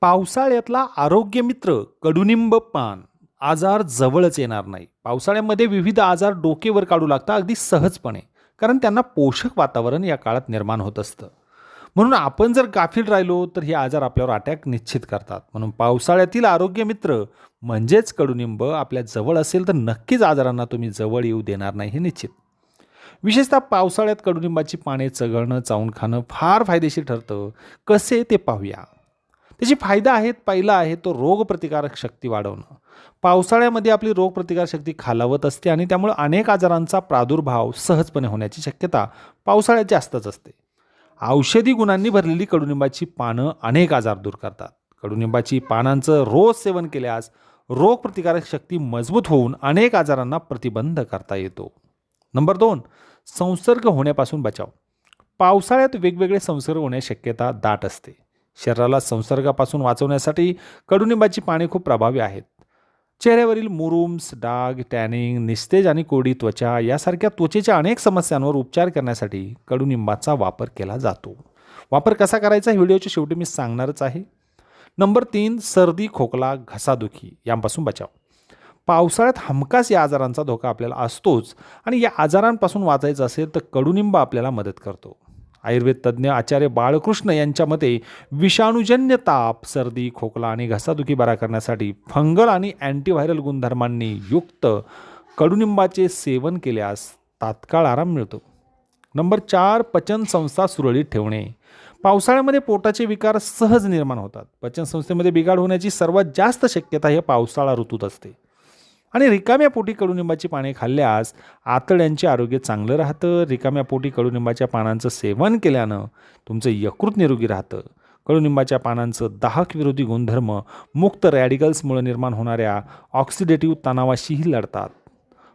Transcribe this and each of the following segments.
पावसाळ्यातला आरोग्य मित्र कडुनिंब पान आजार जवळच येणार नाही. पावसाळ्यामध्ये विविध आजार डोकेवर काढू लागतात अगदी सहजपणे कारण त्यांना पोषक वातावरण या काळात निर्माण होत असतं. म्हणून आपण जर गाफील राहिलो तर हे आजार आपल्यावर अटॅक निश्चित करतात. म्हणून पावसाळ्यातील आरोग्य मित्र म्हणजेच कडुनिंब आपल्या जवळ असेल तर नक्कीच आजारांना तुम्ही जवळ येऊ देणार नाही हे निश्चित. विशेषतः पावसाळ्यात कडुनिंबाची पाने चघळणं चावून खाणं फार फायदेशीर ठरतं. कसे ते पाहूया. त्याची फायदा आहेत पहिला आहे तो रोगप्रतिकारक शक्ती वाढवणं. पावसाळ्यामध्ये आपली रोगप्रतिकारक शक्ती खालावत असते आणि त्यामुळे अनेक आजारांचा प्रादुर्भाव सहजपणे होण्याची शक्यता पावसाळ्यात जास्तच असते. औषधी गुणांनी भरलेली कडुनिंबाची पानं अनेक आजार दूर करतात. कडुनिंबाची पानांचं रोज सेवन केल्यास रोगप्रतिकारक शक्ती मजबूत होऊन अनेक आजारांना प्रतिबंध करता येतो. नंबर दोन संसर्ग होण्यापासून बचाव. पावसाळ्यात वेगवेगळे संसर्ग होण्याची शक्यता दाट असते. शरीराला संसर्गापासून वाचवण्यासाठी कडुनिंबाची पाने खूप प्रभावी आहेत. चेहऱ्यावरील मुरुम्स डाग टॅनिंग निस्तेज आणि कोरडी त्वचा यासारख्या त्वचेच्या अनेक समस्यांवर उपचार करण्यासाठी कडुनिंबाचा वापर केला जातो. वापर कसा करायचा हे व्हिडिओच्या शेवटी मी सांगणारच आहे. नंबर तीन सर्दी खोकला घसादुखी यांपासून बचाव. पावसाळ्यात हमखास या आजारांचा धोका आपल्याला असतोच आणि या आजारांपासून वाचायचं असेल तर कडुनिंब आपल्याला मदत करतो. आयुर्वेद तज्ज्ञ आचार्य बाळकृष्ण यांच्या मते विषाणूजन्य ताप सर्दी खोकला आणि घसादुखी बरा करण्यासाठी फंगल आणि अँटीव्हायरल गुणधर्मांनी युक्त कडुनिंबाचे सेवन केल्यास तात्काळ आराम मिळतो. नंबर चार पचनसंस्था सुरळीत ठेवणे. पावसाळ्यामध्ये पोटाचे विकार सहज निर्माण होतात. पचनसंस्थेमध्ये बिघाड होण्याची सर्वात जास्त शक्यता हे पावसाळा ऋतूत असते. आणि रिकाम्या पोटी कडुनिंबाची पाने खाल्ल्यास आतड्यांचे आरोग्य चांगलं राहतं. रिकाम्या पोटी कडुनिंबाच्या पानांचं सेवन केल्यानं तुमचं यकृत निरोगी राहतं. कडुनिंबाच्या पानांचं दाहक विरोधी गुणधर्म मुक्त रॅडिकल्समुळे निर्माण होणाऱ्या ऑक्सिडेटिव्ह तणावाशीही लढतात.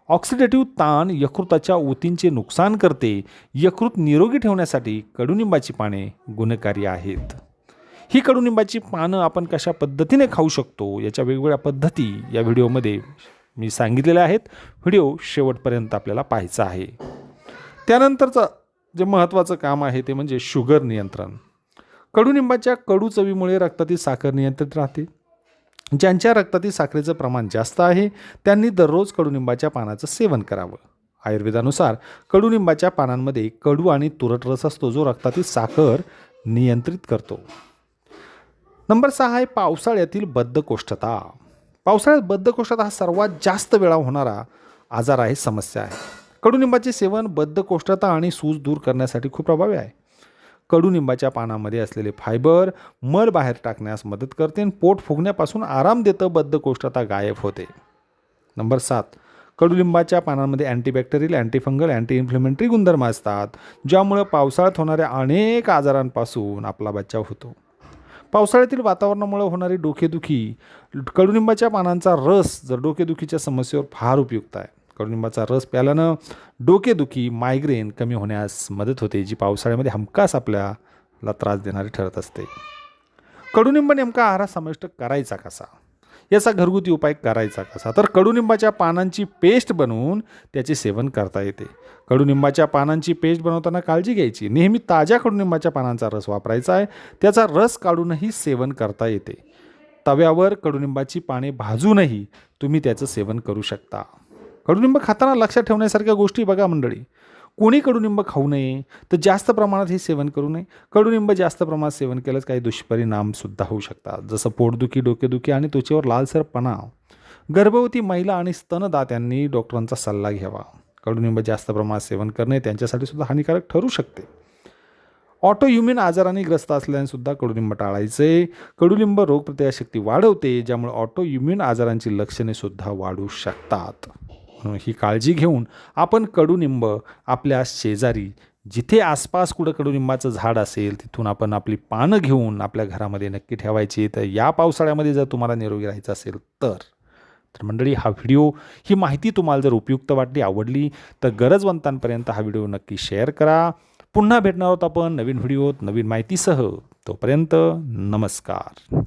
ऑक्सिडेटिव्ह ताण यकृताच्या ऊतींचे नुकसान करते. यकृत निरोगी ठेवण्यासाठी कडुनिंबाची पाने गुणकारी आहेत. ही कडुनिंबाची पानं आपण कशा पद्धतीने खाऊ शकतो याच्या वेगवेगळ्या पद्धती या व्हिडिओमध्ये मी सांगितलेले आहेत. व्हिडिओ शेवटपर्यंत आपल्याला पाहायचा आहे. त्यानंतरचं जे महत्त्वाचं काम आहे ते म्हणजे शुगर नियंत्रण. कडुनिंबाच्या कडू चवीमुळे रक्तातील साखर नियंत्रित राहते. ज्यांच्या रक्तातील साखरेचं प्रमाण जास्त आहे त्यांनी दररोज कडुनिंबाच्या पानाचं सेवन करावं. आयुर्वेदानुसार कडुनिंबाच्या पानांमध्ये कडू आणि तुरट रस असतो जो रक्तातील साखर नियंत्रित करतो. नंबर सहा आहे पावसाळ्यातील बद्धकोष्ठता. पावसाळ्यात बद्धकोष्ठता हा सर्वात जास्त वेळा होणारा आजार आहे समस्या आहे. कडुनिंबाचे सेवन बद्धकोष्ठता आणि सूज दूर करण्यासाठी खूप प्रभावी आहे. कडुनिंबाच्या पानामध्ये असलेले फायबर मल बाहेर टाकण्यास मदत करते आणि पोट फुगण्यापासून आराम देतं बद्धकोष्ठता गायब होते. नंबर सात कडुलिंबाच्या पानांमध्ये अँटीबॅक्टेरियल अँटीफंगल अँटी इन्फ्लेमेंटरी गुणधर्म असतात ज्यामुळं पावसाळ्यात होणाऱ्या अनेक आजारांपासून आपला बचाव होतो. पावसाळ्यातील वातावरणामुळे होणारी डोकेदुखी कडुनिंबाच्या पानांचा रस जर डोकेदुखीच्या समस्येवर फार उपयुक्त आहे. कडुनिंबाचा रस प्याल्यानं डोकेदुखी मायग्रेन कमी होण्यास मदत होते जी पावसाळ्यामध्ये हमखास आपल्याला त्रास देणारी ठरत असते. कडुनिंब नेमका आहारात समाविष्ट करायचा कसा? याचा घरगुती उपाय करायचा कसा? तर कडुनिंबाच्या पानांची पेस्ट बनवून त्याचे सेवन करता येते. कडुनिंबाच्या पानांची पेस्ट बनवताना काळजी घ्यायची. नेहमी ताज्या कडुनिंबाच्या पानांचा रस वापरायचा आहे. त्याचा रस काढूनही सेवन करता येते. तव्यावर कडुनिंबाची पाने भाजूनही तुम्ही त्याचं सेवन करू शकता. कडुनिंब खाताना लक्षात ठेवण्यासारख्या गोष्टी बघा मंडळी. कोणी कडुनिंब खाऊ नये तर जास्त प्रमाणात हे सेवन करू नये. कडुनिंब जास्त प्रमाणात सेवन केल्यास काही दुष्परिणामसुद्धा होऊ शकतात. जसं पोटदुखी डोकेदुखी आणि त्वचेवर लालसरपणा गर्भवती महिला आणि स्तनदात्यांनी डॉक्टरांचा सल्ला घ्यावा. कडुनिंब जास्त प्रमाणात सेवन करणे त्यांच्यासाठी सुद्धा हानिकारक ठरू शकते. ऑटो इम्युन आजाराने ग्रस्त असल्यानेसुद्धा कडुलिंब टाळायचे. कडुलिंब रोगप्रतिकारशक्ती वाढवते ज्यामुळे ऑटो आजारांची लक्षणे सुद्धा वाढू शकतात. ही काळजी घेऊन आपण कडुनिंब आपल्या शेजारी जिथे आसपास कुठं कडुनिंबाचं झाड असेल तिथून आपण आपली पानं घेऊन आपल्या घरामध्ये नक्की ठेवायची. तर या पावसाळ्यामध्ये जर तुम्हाला निरोगी राहायचं असेल तर तर मंडळी हा व्हिडिओ ही माहिती तुम्हाला जर उपयुक्त वाटली आवडली तर गरजवंतांपर्यंत हा व्हिडिओ नक्की शेअर करा. पुन्हा भेटणार आहोत आपण नवीन व्हिडिओत नवीन माहितीसह. तोपर्यंत नमस्कार.